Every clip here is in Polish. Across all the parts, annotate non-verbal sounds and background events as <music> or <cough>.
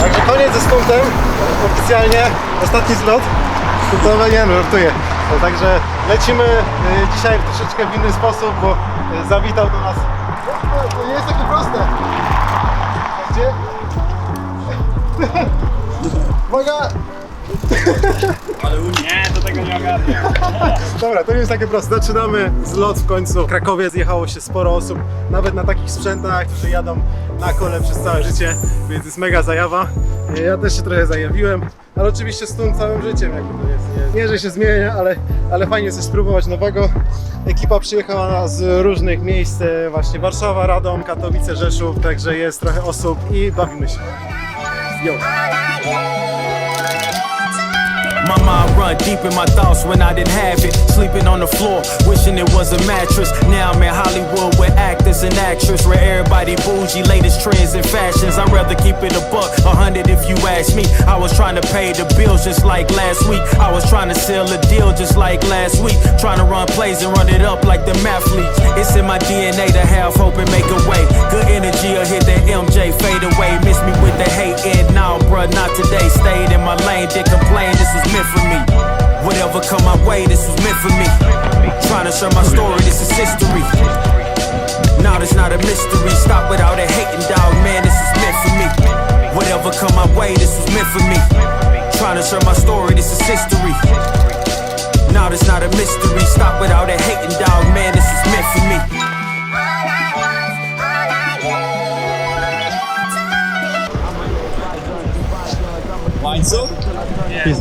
Także koniec ze stuntem. Oficjalnie ostatni zlot. Stuntowy nie no, żartuję. Także lecimy y, dzisiaj w troszeczkę w inny sposób, bo y, zawitał do nas. To nie jest takie proste. Gdzie? <laughs> Uwaga! Nie, do tego nie ogarnię. Dobra, to nie jest takie proste. Zaczynamy zlot w końcu. W Krakowie zjechało się sporo osób, nawet na takich sprzętach, którzy jadą na kole przez całe życie, więc jest mega zajawa. Ja też się trochę zajawiłem, ale oczywiście z tym całym życiem jakby to jest. Nie, nie że się zmienia, ale, ale fajnie coś spróbować nowego. Ekipa przyjechała z różnych miejsc, e, właśnie Warszawa, Radom, Katowice, Rzeszów, także jest trochę osób i bawimy się. Yo. My mind run deep in my thoughts when I didn't have it. Sleeping on the floor, wishing it was a mattress. Now I'm in Hollywood with actors and actors. Where everybody bougie, latest trends and fashions. I'd rather keep it a buck, a hundred if you ask me. I was trying to pay the bills just like last week. I was trying to sell a deal just like last week. Trying to run plays and run it up like the mathletes. It's in my DNA to have hope and make a way. Good energy will hit that MJ fade away. Miss me with the hate and now, bruh, not today. Stayed in my lane, did complain. This was meant for me. Whatever come my way, this was meant for me. Trying to share my story, this is history. Now there's not a mystery. Stop without a hating dog, man. This is meant for me. Whatever come my way, this was meant for me. Trying to share my story, this is history. Now not a mystery. Stop without a hating dog, man. This is meant for me.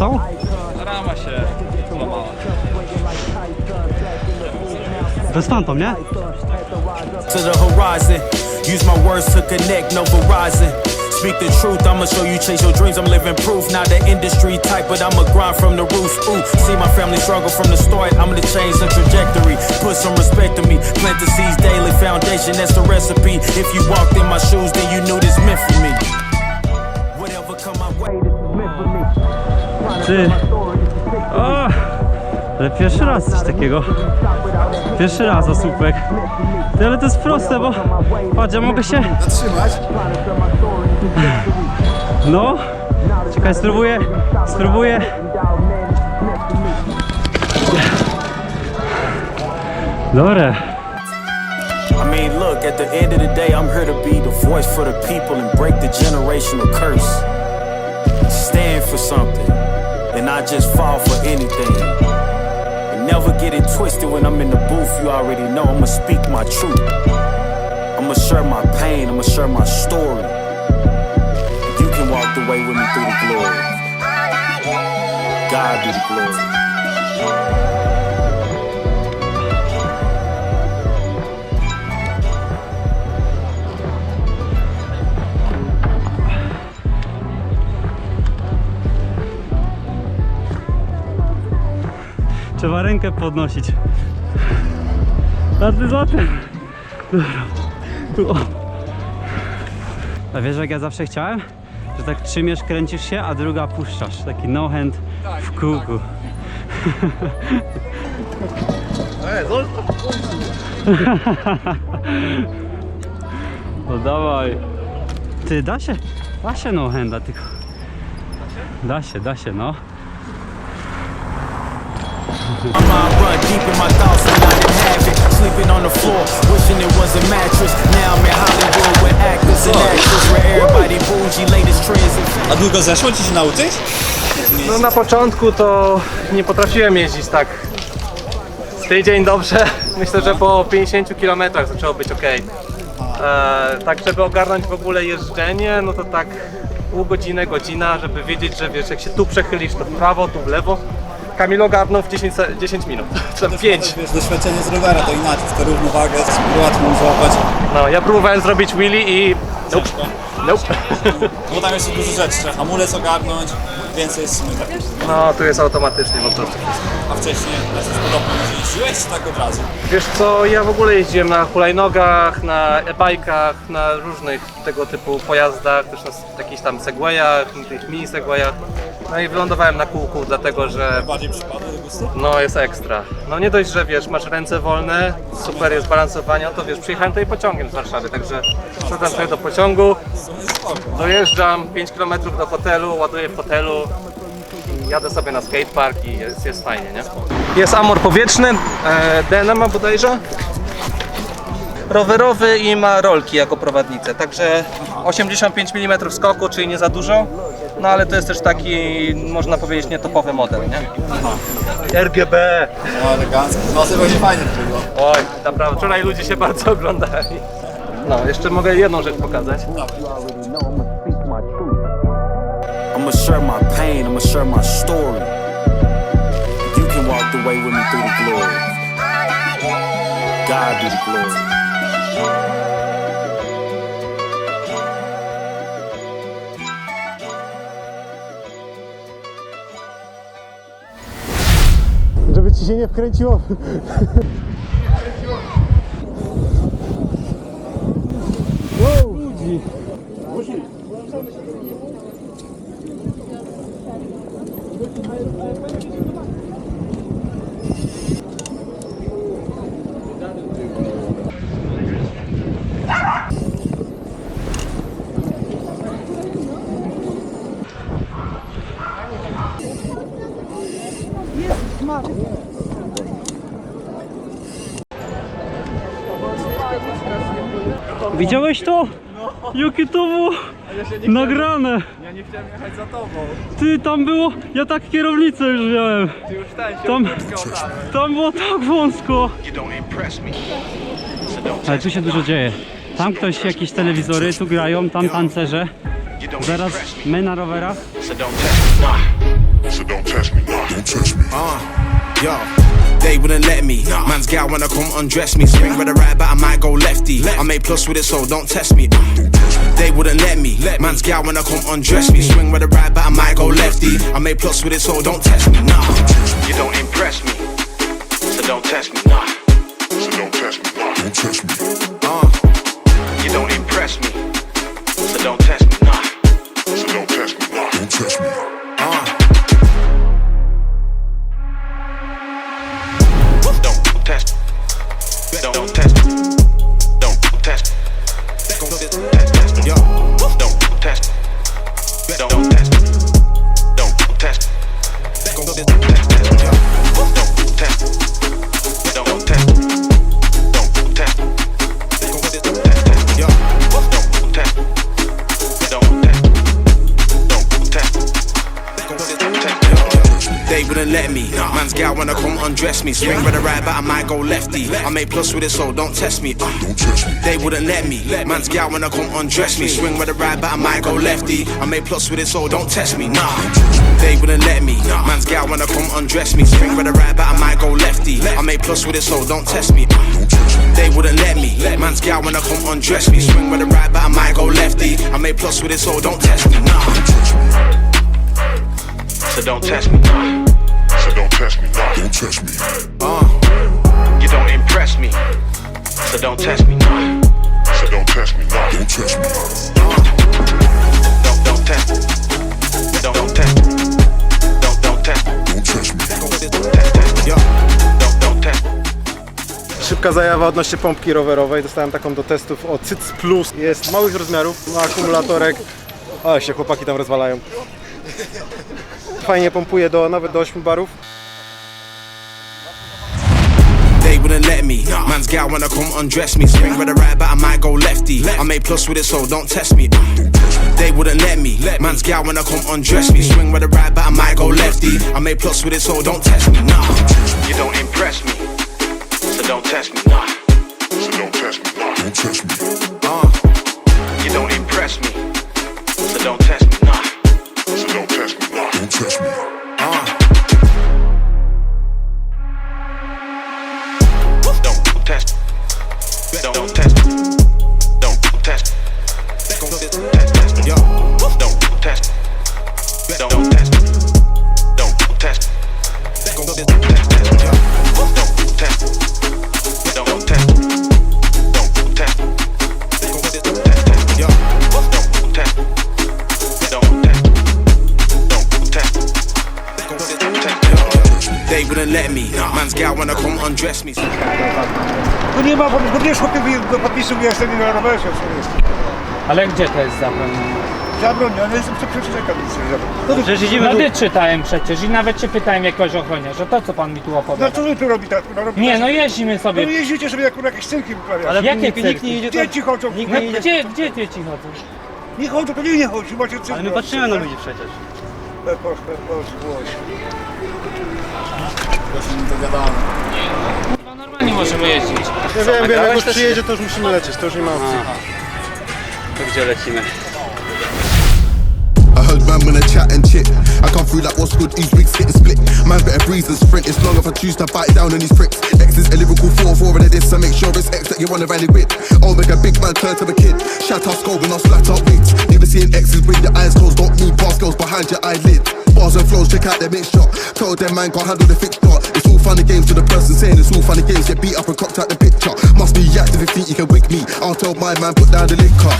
Rama się złamała. To jest fantom, nie? to the horizon. Use my words to connect, no Verizon. Speak the truth, I'ma show you chase your dreams. I'm living proof. Not the industry type, but I'ma grind from the roof. Ooh, see my family struggle from the start. I'm gonna change the trajectory. Put some respect to me. Plant the seeds daily. Foundation, that's the recipe. If you walked in my shoes, then you knew this meant for me. Whatever come my way, this is meant for me. Ty. O! Ale pierwszy raz coś takiego. Pierwszy raz osópek. Ty, ale to jest proste, bo patrz, ja mogę się... Zatrzymać. <laughs> No. Czekaj, spróbuję. Spróbuję. Dobre. I mean, look, at the end of the day, I'm here to be the voice for the people and break the generational curse. Stand for something and not just fall for anything. Never get it twisted when I'm in the booth, you already know I'ma speak my truth. I'ma share my pain, I'ma share my story. You can walk the way with me through the glory. God be the glory. Trzeba rękę podnosić. A ty za tym. Dobra. Tu, o. A wiesz jak ja zawsze chciałem? Że tak trzymiesz, kręcisz się, a druga puszczasz. Taki no hand w kółku. No dawaj. Ty, da się, da się no handa, tylko. Da się, da się, no. My mind run deep in my thoughts when I didn't have it. Sleeping on the floor, wishing it was a mattress. Now I'm in Hollywood with actors and actors. Where everybody bougie, latest trends and A długo zeszło ci się nauczyć? No na początku to nie potrafiłem jeździć tak tydzień dobrze. <laughs> Myślę, że po 50 km zaczęło być ok. E, tak, żeby ogarnąć w ogóle jeżdżenie, no to tak pół godziny, godzina, żeby wiedzieć, że wiesz, jak się tu przechylisz, to w prawo, tu w lewo. Kamil ogarnął w 10, se- 10 minut, czy <laughs> tam 5. Wiesz, doświadczenie z rowera to inaczej, to równowagę jest łatwo złapać. No, ja próbowałem zrobić wheelie i nope, Ciężko. nope. <laughs> Bo tam jeszcze dużo rzeczy, trzeba hamulec ogarnąć, więcej jest. No, tu jest automatycznie po prostu wszystko. A wcześniej na coś podobnego nie jeździłeś, czy tak od razu? Wiesz co, ja w ogóle jeździłem na hulajnogach, na e-bajkach, na różnych tego typu pojazdach, też na jakichś tam segwayach, na tych mini segwayach. No i wylądowałem na kółku, dlatego że Bardziej przypadło No jest ekstra. No nie dość, że wiesz, masz ręce wolne, super jest balansowanie, no to wiesz, przyjechałem tutaj pociągiem z Warszawy, także wsiadam sobie do pociągu, dojeżdżam 5 km do hotelu, ładuję w hotelu, i jadę sobie na skatepark i jest, jest fajnie, nie? Jest amor powietrzny, e, DNA ma bodajże? Rowerowy i ma rolki jako prowadnicę, także 85 mm skoku, czyli nie za dużo, no ale to jest też taki, można powiedzieć, nietopowy model, nie? RGB. No elegancko. No to będzie fajnie było. Oj, naprawdę, wczoraj ludzie się bardzo oglądali. No, jeszcze mogę jedną rzecz pokazać. I'ma share my pain, I'ma share my story. You can walk the way with me through the glory. God be the glory. Żeby ci Widziałeś to? Jakie to było nagrane? Ja nie chciałem jechać za tobą. Ty, tam było, ja tak kierownicę już miałem. Ty już ten się Tam, tam było tak wąsko. Ale tu się dużo dzieje. Tam ktoś, jakieś telewizory, tu grają, tam tancerze. Zaraz my na rowerach. So don't test me, nah. Don't test me. Uh, yo. They wouldn't let me. Man's gal wanna come undress me. Swing with a right, but I might go lefty. I made plus with it, so don't test me. They wouldn't let me. Man's gal wanna come undress me. Swing with a right, but I might go lefty. I made plus with it, so don't test me. Nah. You don't impress me. So don't test me, nah. So don't test me, nah. Don't test me. Uh, You don't impress me. So don't test me, nah. So don't test me, nah. Don't test me. Wouldn't let me. Man's gal wanna come undress me. Swing with a right, but I might go lefty. I made plus with it, so don't test me. Uh. Don't test me. They wouldn't let me. Man's gal wanna come undress me. Swing with the right, but I might go lefty. I made plus with it, so don't test me. Nah. They wouldn't let me. Man's gal wanna come undress me. Swing with a right, but I might go lefty. I made plus with it, so don't test me. They wouldn't let me. Man's gal wanna come undress me. Swing with the right, but I might go lefty. I made plus with it, so don't test me. Nah. So don't test me. So don't test me. Nah. Don't test me. Uh. You don't impress me. So don't test me. Nah. So don't test me. Nah. Don't test me. Don't don't test. Don't don't test. Don't don't test. Don't test me. Test test. Yo. Don't don't test. Szybka zajawa odnośnie pompki rowerowej. Dostałem taką do testów od Cyc Plus. Jest małych rozmiarów, ma akumulatorek. O, się chłopaki tam rozwalają. Fajnie pompuje do nawet do 8 barów. They wouldn't let me. Man's gal wanna come undress me. Swing with a right, but I might go lefty. I made plus with it, so don't test me. They wouldn't let me. Man's gal wanna come undress me. Swing with a right, but I might go lefty. I made plus with it, so don't test me. Nah. You don't impress me. So don't test me. Nah. So don't test me. Nah. Don't test me. Uh. Let me. Man's gal wanna come undress me. Tu nie ma, bo nie chłopie do podpisu wyjaśnienia na rowerze. Ale gdzie to jest zabronione? Zabronione, jestem przeczekam. Przecież idziemy No ty czytałem przecież i nawet cię pytałem jakiegoś ochroniarza, to co pan mi tu No opowiada? co wy tu robi tak? No, robi Nie, tak- no jeździmy No sobie. jeździcie sobie jak jakieś cyrki wyprawiacie. Ale Jakie nikt, nikt cyrki? nie idzie tam. Dzieci chodzą. Nikt No nie idzie. gdzie, gdzie dzieci chodzą? Nie chodzą, to nie, nie chodzi, macie cyrki. Ale my patrzymy na ludzi przecież. No normalnie możemy jeździć. Ja wiem, wiem, jak już przyjedzie, to już musimy lecieć, to już nie ma opcji. To gdzie lecimy? I heard man when I chat and chit. I come through like what's good, these wigs getting split. Man better breeze than sprint. It's long if I choose to bite down on these pricks. X is a lyrical 4-4 and this, so make sure it's X that you wanna rally with. Oh, make a big man turn to a kid. Shout out skull when I flat out wigs. Never seeing X's with your eyes closed, don't move past girls behind your eyelid. Bars and flows, check out their mixture. Tell them man can't handle the fixture. It's all funny games to the person saying it's all funny games. Get beat up and cocked out the picture. Must be active if you think you can wig me. I'll tell my man put down the liquor.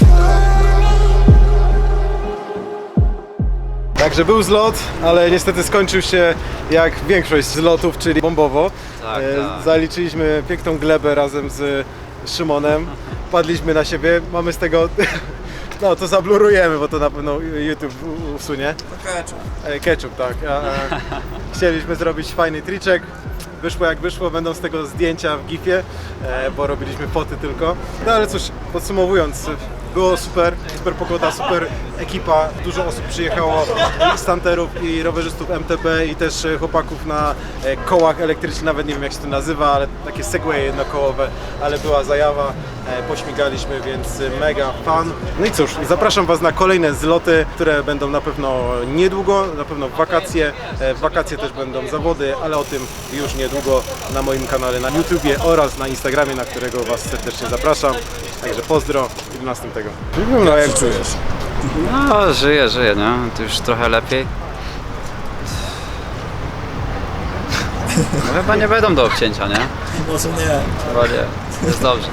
Także był zlot, ale niestety skończył się jak większość zlotów, czyli bombowo. Tak, E, tak. Zaliczyliśmy piękną glebę razem z Szymonem. Padliśmy na siebie, mamy z tego... No to zablurujemy, bo to na pewno YouTube u- usunie. E, Ketchup, tak. A, e, <laughs> chcieliśmy zrobić fajny triczek. Wyszło jak wyszło, będą z tego zdjęcia w gifie, e, bo robiliśmy foty tylko. No ale cóż, podsumowując, było super, super pogoda, super ekipa, dużo osób przyjechało, stanterów i rowerzystów MTB i też e, chłopaków na e, kołach elektrycznych, nawet nie wiem jak się to nazywa, ale takie segwaye jednokołowe, ale była zajawa, e, pośmigaliśmy, więc mega fan. No i cóż, zapraszam Was na kolejne zloty, które będą na pewno niedługo, na pewno w wakacje, w wakacje też będą zawody, ale o tym już niedługo na moim kanale na YouTubie oraz na Instagramie, na którego Was serdecznie zapraszam. Także pozdro i do następnego. No jak czujesz? No, żyję, żyję, nie? To już trochę lepiej. No, chyba nie będą do obcięcia, nie? Może nie. Chyba nie. Jest dobrze.